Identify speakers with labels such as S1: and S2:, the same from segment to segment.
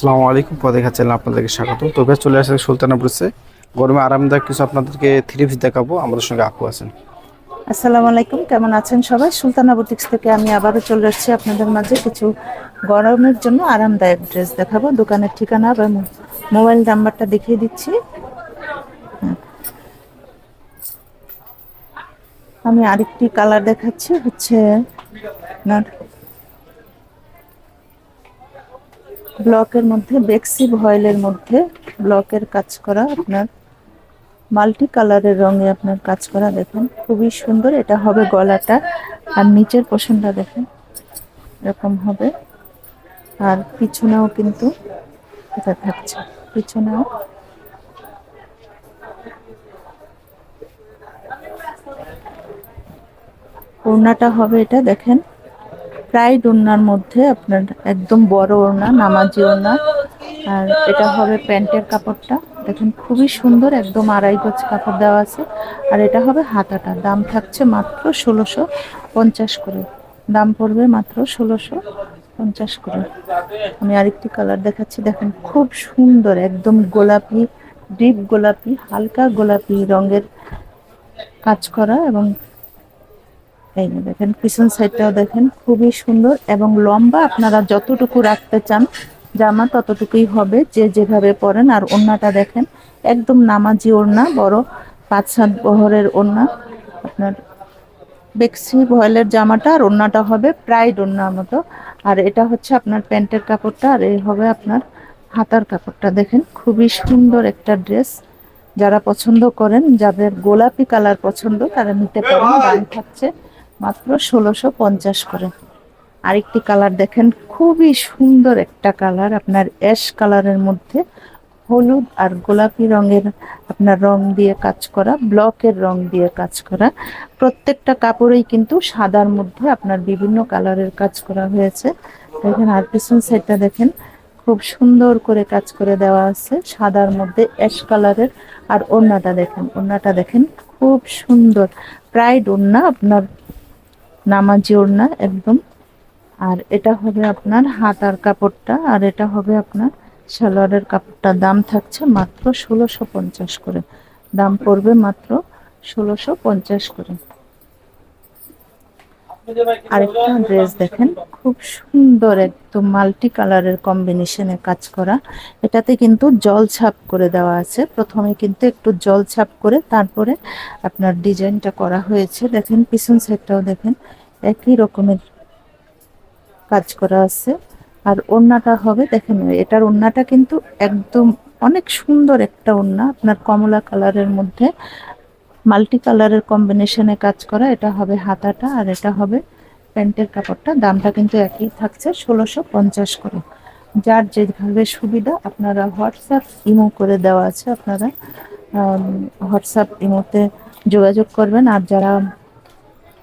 S1: আসসালামু আলাইকুম। পদে চ্যানেল আপনাদেরকে স্বাগত তো তবে চলে আসে সুলতানাপুরসে। গরমে আরামদায়ক কিছু আপনাদেরকে থ্রি পিস দেখাবো। আমাদের সঙ্গে আপু আছেন।
S2: আসসালামু আলাইকুম। কেমন আছেন সবাই? সুলতানা বুটিক্স থেকে আমি আবারও চলে এসেছি আপনাদের মাঝে। কিছু গরমের জন্য আরামদায়ক ড্রেস দেখাবো। দোকানের ঠিকানা বা মোবাইল নাম্বারটা দেখিয়ে দিচ্ছি। আমি আরেকটি কালার দেখাচ্ছি। হচ্ছে আপনার ব্লকের মধ্যে, বেক্সি ভয়েলের মধ্যে ব্লকের কাজ করা আপনার, মাল্টি কালারের রঙে আপনার কাজ করা দেখেন। খুবই সুন্দর, এটা হবে গলাটা। আর নিচের পোষণটা দেখেন, এরকম হবে। আর পিছনেও কিন্তু এটা থাকছে, পিছনেও। ওড়নাটা হবে এটা, দেখেন। প্রাইড ওড়নার মধ্যে আপনার একদম বড় ওড়না, নামাজি ওড়না। আর এটা হবে প্যান্টের কাপড়টা। দেখেন, খুবই সুন্দর, একদম আড়াই গজ কাপড় দেওয়া আছে। আর এটা হবে হাতাটা। দাম থাকছে মাত্র ষোলোশো পঞ্চাশ করে। দাম পড়বে মাত্র ষোলোশো পঞ্চাশ করে। আমি আরেকটি কালার দেখাচ্ছি। দেখেন, খুব সুন্দর, একদম গোলাপি, ডিপ গোলাপি, হালকা গোলাপি রঙের কাজ করা এবং এই দেখেন পিছন সাইডটাও দেখেন খুবই সুন্দর এবং লম্বা। আপনারা যতটুকু রাখতে চান জামা ততটুকুই হবে যে যেভাবে পরেন। আর ওড়নাটা দেখেন একদম নামাজি ওড়না বড় পাঁচ সাত বহরের ওড়না। আপনার বেক্সি ভয়েলের জামাটা আর ওড়নাটা হবে প্রাইড ওড়নার মতো। আর এটা হচ্ছে আপনার প্যান্টের কাপড়টা আর এই হবে আপনার হাতার কাপড়টা। দেখেন খুবই সুন্দর একটা ড্রেস। যারা পছন্দ করেন যাদের গোলাপি কালার পছন্দ তারা নিতে পারেন। দাম থাকছে মাত্র ষোলোশো পঞ্চাশ করে। আরেকটি কালার দেখেন, খুবই সুন্দর একটা কালার। আপনার অ্যাশ কালারের মধ্যে হলুদ আর গোলাপি রঙের আপনার রং দিয়ে কাজ করা, ব্লকের রং দিয়ে কাজ করা। প্রত্যেকটা কাপড়েই কিন্তু সাদার মধ্যে আপনার বিভিন্ন কালারের কাজ করা হয়েছে। দেখেন, আর পিছন সাইডটা দেখেন, খুব সুন্দর করে কাজ করে দেওয়া আছে। সাদার মধ্যে অ্যাশ কালারের আর ওড়নাটা দেখেন ওড়নাটা দেখেন, খুব সুন্দর। প্রায় ওড়না আপনার নামাজি ওড়না, একদম। আর এটা হবে আপনার হাতার কাপড়টা, আর এটা হবে আপনার সালোয়ারের কাপড়টা। দাম থাকছে মাত্র ষোলোশো পঞ্চাশ করে। দাম পড়বে মাত্র ষোলোশো পঞ্চাশ করে। আরেকটা ড্রেস দেখেন, খুব সুন্দর একদম মাল্টি কালারের কম্বিনেশনে কাজ করা। এটাতে কিন্তু জল ছাপ করে দেওয়া আছে। প্রথমে কিন্তু একটু জল ছাপ করে তারপরে আপনার ডিজাইনটা করা হয়েছে। দেখেন, পিছন সাইডটাও দেখেন। একই রকমের কাজ করা আছে। আর ওড়নাটা হবে, দেখেন, এটার ওড়নাটা কিন্তু একদম অনেক সুন্দর একটা ওড়না। আপনার কমলা কালারের মধ্যে মাল্টি কালারের কম্বিনেশনে কাজ করা। এটা হবে হাতাটা আর এটা হবে প্যান্টের কাপড়টা। দামটা কিন্তু একই থাকছে, ষোলোশো পঞ্চাশ করে। যার যেভাবে সুবিধা, আপনারা হোয়াটসঅ্যাপ ইমো করে দেওয়া আছে। আপনারা হোয়াটসঅ্যাপ ইমোতে যোগাযোগ করবেন। আর যারা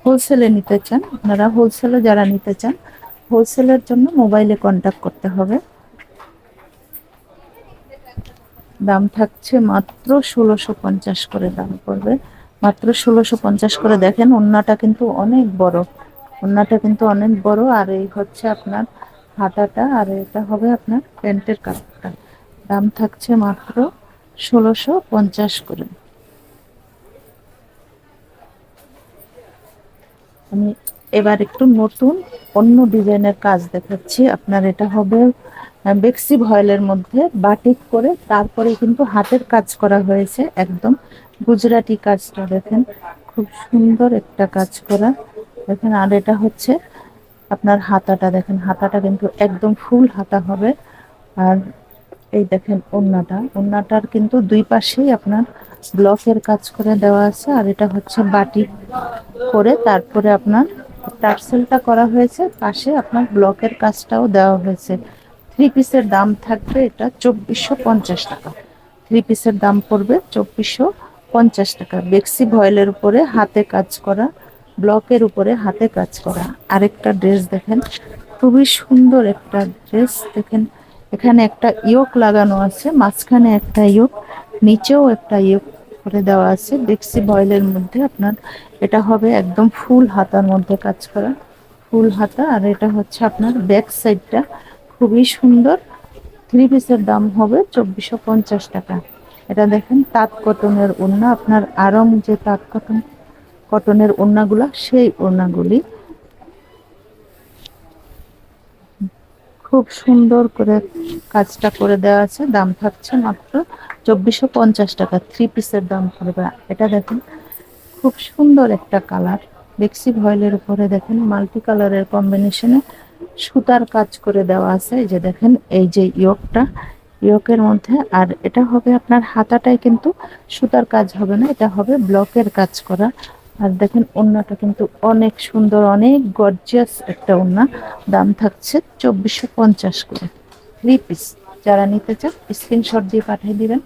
S2: হোলসেলে নিতে চান, আপনারা হোলসেলে যারা নিতে চান হোলসেলের জন্য মোবাইলে কন্ট্যাক্ট করতে হবে। দাম থাকছে মাত্র ষোলোশো পঞ্চাশ করে দাম পড়বে। মাত্র ষোলোশো পঞ্চাশ করে দেখেন, ওন্নাটা কিন্তু অনেক বড়। ওন্নাটা কিন্তু অনেক বড়, আর এই হচ্ছে আপনার হাতাটা, আর এটা হবে আপনার প্যান্টের কাপড়টা। দাম থাকছে মাত্র ষোলোশো পঞ্চাশ করে। আমি এবার একটু নতুন, অন্য ডিজাইনের কাজ দেখাচ্ছি। আপনার এটা হবে বেক্সি ভয়েলের মধ্যে বাটিক করে তারপরে কিন্তু হাতের কাজ করা হয়েছে একদম। গুজরাটি কাজটা দেখেন, খুব সুন্দর একটা কাজ করা। দেখেন, আর এটা হচ্ছে আপনার হাতাটা দেখেন, হাতাটা কিন্তু একদম ফুল হাতা হবে। আর এই দেখেন ওন্নাটা ওন্নাটার কিন্তু দুই পাশেই আপনার ব্লকের কাজ করে দেওয়া আছে, আর এটা হচ্ছে বাটি করে তারপরে আপনার টার্সেলটা করা হয়েছে, পাশে আপনার ব্লকের কাজটাও দেওয়া হয়েছে। থ্রি পিসের দাম থাকবে এটা চব্বিশশো পঞ্চাশ টাকা। থ্রি পিসের দাম পড়বে চব্বিশশো পঞ্চাশ টাকা। বেক্সি ভয়েলের উপরে হাতে কাজ করা, ব্লকের উপরে হাতে কাজ করা। আরেকটা ড্রেস দেখেন, খুবই সুন্দর একটা ড্রেস দেখেন, এখানে একটা ইয়োক লাগানো আছে, মাঝখানে একটা ইয়োক। নিচেও একটা ইয়ে করে দেওয়া আছে বেক্সি বয়েলের মধ্যে আপনার, এটা হবে একদম ফুল হাতার মধ্যে কাজ করা, ফুল হাতা, আর এটা হচ্ছে আপনার ব্যাক সাইডটা খুবই সুন্দর থ্রি পিসের দাম হবে চব্বিশশো পঞ্চাশ টাকা। এটা দেখেন, তাঁত কটনের ওড়না, আপনার আরং যে তাঁত কটন, কটনের ওড়নাগুলা, সেই ওড়নাগুলি। খুব সুন্দর করে কাজটা করে দেওয়া আছে, দাম থাকছে মাত্র চব্বিশশো পঞ্চাশ টাকা থ্রি পিসের দাম পড়বে। এটা দেখেন, খুব সুন্দর একটা কালার বেক্সি ভয়েলের উপরে দেখেন মাল্টি কালারের কম্বিনেশনে সুতার কাজ করে দেওয়া আছে। এই যে দেখেন, এই যে ইয়কটা, ইয়কের মধ্যে, আর এটা হবে আপনার হাতাটায় কিন্তু সুতার কাজ হবে না, এটা হবে ব্লকের কাজ করা। আর দেখেন, ওড়নাটা কিন্তু অনেক সুন্দর, অনেক গর্জিয়াস একটা ওড়না। দাম থাকছে চব্বিশশো পঞ্চাশ করে থ্রি পিস যারা নিতে চান স্ক্রিনশট দিয়ে পাঠিয়ে দিবেন।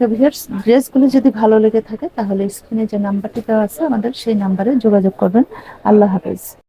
S2: ভিউয়ার্স ড্রেসগুলো যদি ভালো লেগে থাকে, তাহলে স্ক্রিনে যে নাম্বারটি দেওয়া আছে, আমাদের সেই নাম্বারে যোগাযোগ করবেন। আল্লাহ হাফেজ।